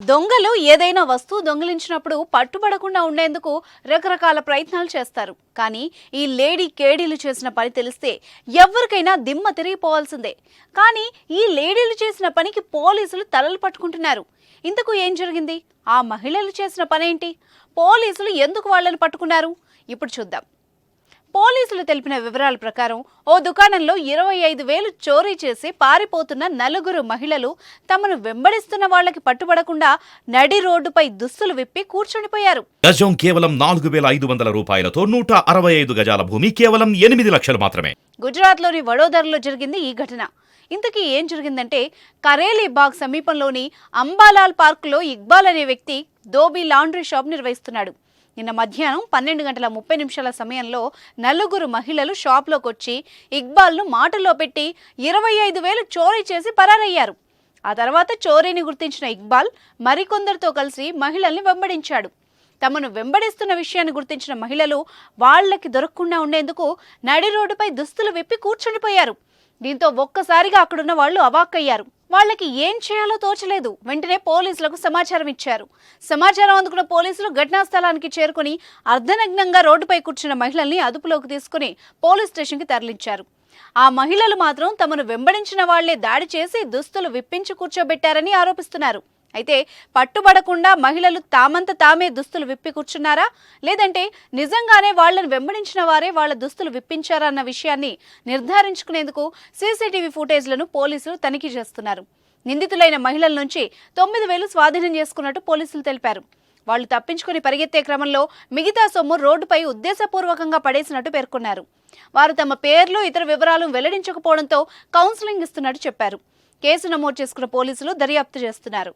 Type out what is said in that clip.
దొంగలు ఏదైనా వస్తువు దొంగిలించినప్పుడు పట్టుబడకుండా ఉండేందుకు రకరకాల ప్రయత్నాలు చేస్తారు. కానీ ఈ లేడీ కేడీలు చేసిన పని తెలిస్తే ఎవరికైనా దిమ్మ తిరిగిపోవాల్సిందే. కానీ ఈ లేడీలు చేసిన పనికి పోలీసులు తలలు పట్టుకుంటున్నారు. ఇంతకు ఏం జరిగింది? ఆ మహిళలు చేసిన పనేంటి? పోలీసులు ఎందుకు వాళ్ళని పట్టుకున్నారు? ఇప్పుడు చూద్దాం. పోలీసులు తెలిపిన వివరాల ప్రకారం ఓ దుకాణంలో ఇరవై ఐదు వేలు చోరీ చేసి పారిపోతున్న నలుగురు మహిళలు తమను వెంబడిస్తున్న వాళ్ళకి పట్టుబడకుండా నడి రోడ్డుపై దుస్తులు విప్పి కూర్చుండిపోయారు. గజం కేవలం నాలుగు వేల ఐదు వందల రూపాయలతో నూట అరవై ఐదు గజాల భూమి కేవలం ఎనిమిది లక్షలు మాత్రమే. గుజరాత్లోని వడోదరలో జరిగింది ఈ ఘటన. ఇంతకీ ఏం జరిగిందంటే కరేలీ బాగ్ సమీపంలోని అంబాలాల్ పార్కులో ఇక్బాల్ అనే వ్యక్తి దోబీ లాండ్రీ షాప్ నిర్వహిస్తున్నాడు. నిన్న మధ్యాహ్నం పన్నెండు గంటల ముప్పై నిమిషాల సమయంలో నలుగురు మహిళలు షాప్లోకి వచ్చి ఇక్బాల్ను మాటలో పెట్టి ఇరవై ఐదు వేలు చోరీ చేసి పరారయ్యారు. ఆ తర్వాత చోరీని గుర్తించిన ఇక్బాల్ మరికొందరితో కలిసి మహిళల్ని వెంబడించాడు. తమను వెంబడిస్తున్న విషయాన్ని గుర్తించిన మహిళలు వాళ్ళకి దొరకకుండా ఉండేందుకు నడి రోడ్డుపై దుస్తులు విప్పి కూర్చుండిపోయారు దీంతో ఒక్కసారిగా అక్కడున్న వాళ్ళు అవాక్కయ్యారు. వాళ్ళకి ఏం చేయాలో తోచలేదు. వెంటనే పోలీసులకు సమాచారం ఇచ్చారు. సమాచారం అందుకున్న పోలీసులు ఘటనా స్థలానికి చేరుకుని అర్ధనగ్నంగా రోడ్డుపై కూర్చున్న మహిళల్ని అదుపులోకి తీసుకుని పోలీస్ స్టేషన్కి తరలించారు. ఆ మహిళలు మాత్రం తమను వెంబడించిన వాళ్ళే దాడి చేసి దుస్తులు విప్పించి కూర్చోబెట్టారని ఆరోపిస్తున్నారు. అయితే పట్టుబడకుండా మహిళలు తామంత తామే దుస్తులు విప్పి కూర్చున్నారా? లేదంటే నిజంగానే వాళ్ళను వెంబడించిన వారే వాళ్ళ దుస్తులు విప్పించారా అన్న విషయాన్ని నిర్ధారించుకునేందుకు సీసీటీవీ ఫుటేజ్లను పోలీసులు తనిఖీ చేస్తున్నారు. నిందితులైన మహిళల నుంచి తొమ్మిది వేలు స్వాధీనం చేసుకున్నట్టు పోలీసులు తెలిపారు. వాళ్ళు తప్పించుకుని పరిగెత్తే క్రమంలో మిగతా సొమ్ము రోడ్డుపై ఉద్దేశపూర్వకంగా పడేసినట్టు పేర్కొన్నారు. వారు తమ పేర్లు ఇతర వివరాలు వెల్లడించకపోవడంతో కౌన్సిలింగ్ ఇస్తున్నట్టు చెప్పారు. కేసు నమోదు చేసుకున్న పోలీసులు దర్యాప్తు చేస్తున్నారు.